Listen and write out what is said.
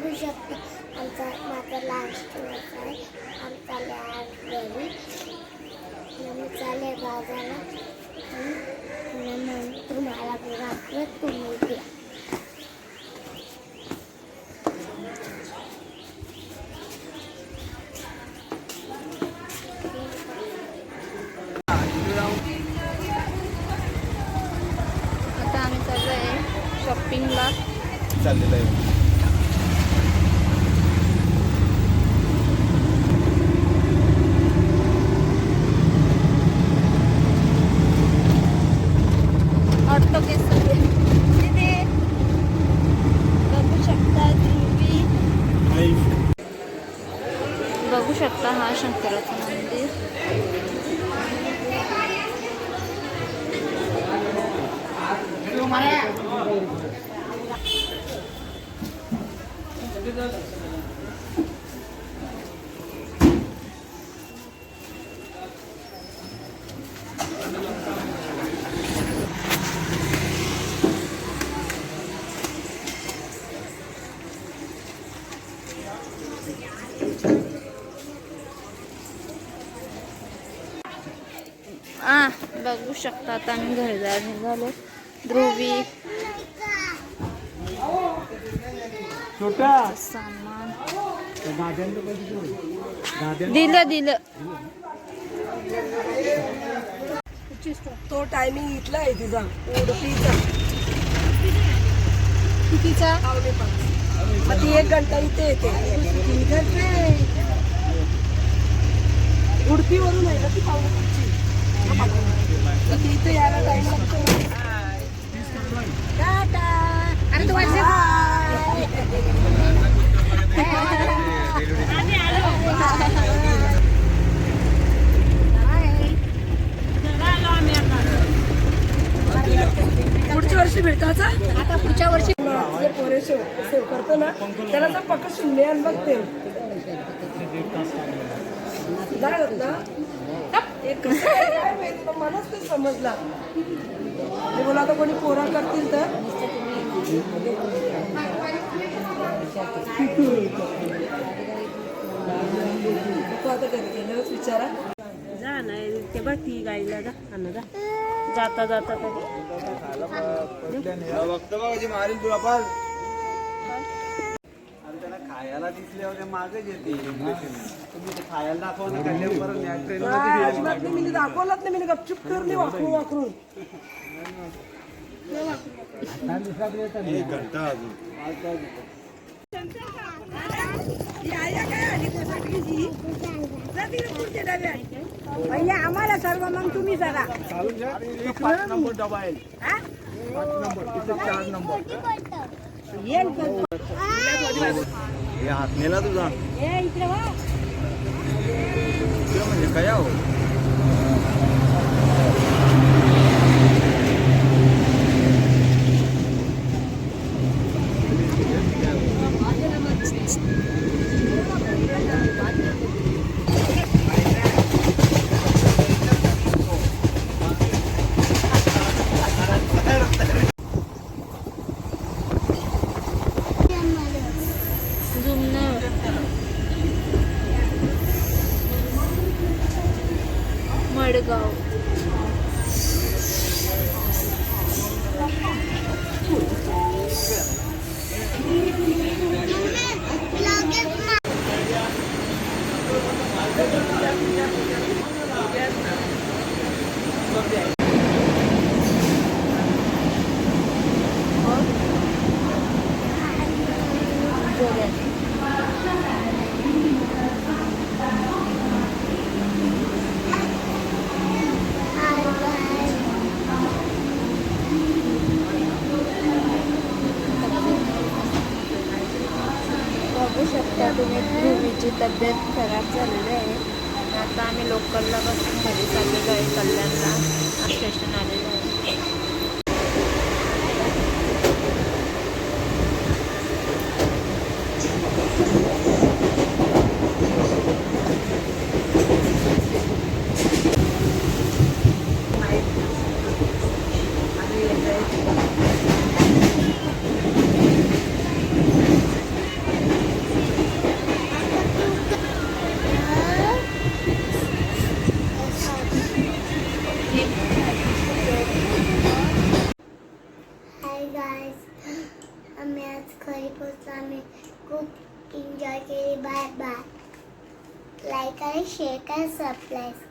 बघू शकता आमचा माझा लास्ट दिवस आहे. आमचा लॅब घरी आम्ही चाले बाजाराला आणि मग तुम्हाला दाखवत तुम्ही द्या. आता आम्ही चाललो आहे शॉपिंगला चाललेलं आहे. ऑटो केस तिथे बघू शकता तुम्ही बघू शकता हा शंकराचं मंदिर. आ बघू शकता आता आम्ही घरी जायला निघालो. ध्रुवी. छोटा सामान. दिलं दिलं. तो टायमिंग इथला आहे तिचा. उडपीचा कितीचा? मग ती एक घंटा इथे येते. उडपीवरून आहे. ना ती पावणे इथे यायला टाइम लागतो टाटा. अरे तू पुढच्या वर्षी भेटायचा आता पुढच्या वर्षी जे पोरे सेव सेव करतो ना त्याला तर पक्क शून्य बघते होत ना मलाच ते समजला. मी बोला आता कोणी पोरा करतील तर? नको आता घरी गेल्यावरच विचारा. जा नाही ते बघ ती गाईला जा अन्न जा. जाता जाता तरी बघतो बघ जी मारील तुला पण अरे त्याला खायला दिसल्यावर ते मागच येते. तुम्ही ते खायला दाखवा ना खाल्ल्यावर परत न्या ट्रेन काय अजिबात नाही मी दाखवलंच नाही मी गपचूप करली वाकरून वाकरून एक घंटा अजून. भैया आम्हाला सर्व मग तुम्ही जरा. पाच नंबर डबा आहे. पाच नंबर इथं चार नंबर. हे हात नेला तुझा? म्हणजे काय हो Okay. तब्येत खराब झालेली आहे. आता आम्ही लोकलला बसून घरी चाललेलो आहे. कल्याणला स्टेशन आलेलं आहे घरी पोचलो आम्ही खूप एन्जॉय केली. बाय बाय लाईक आणि शेअर करा. सबस्क्राईब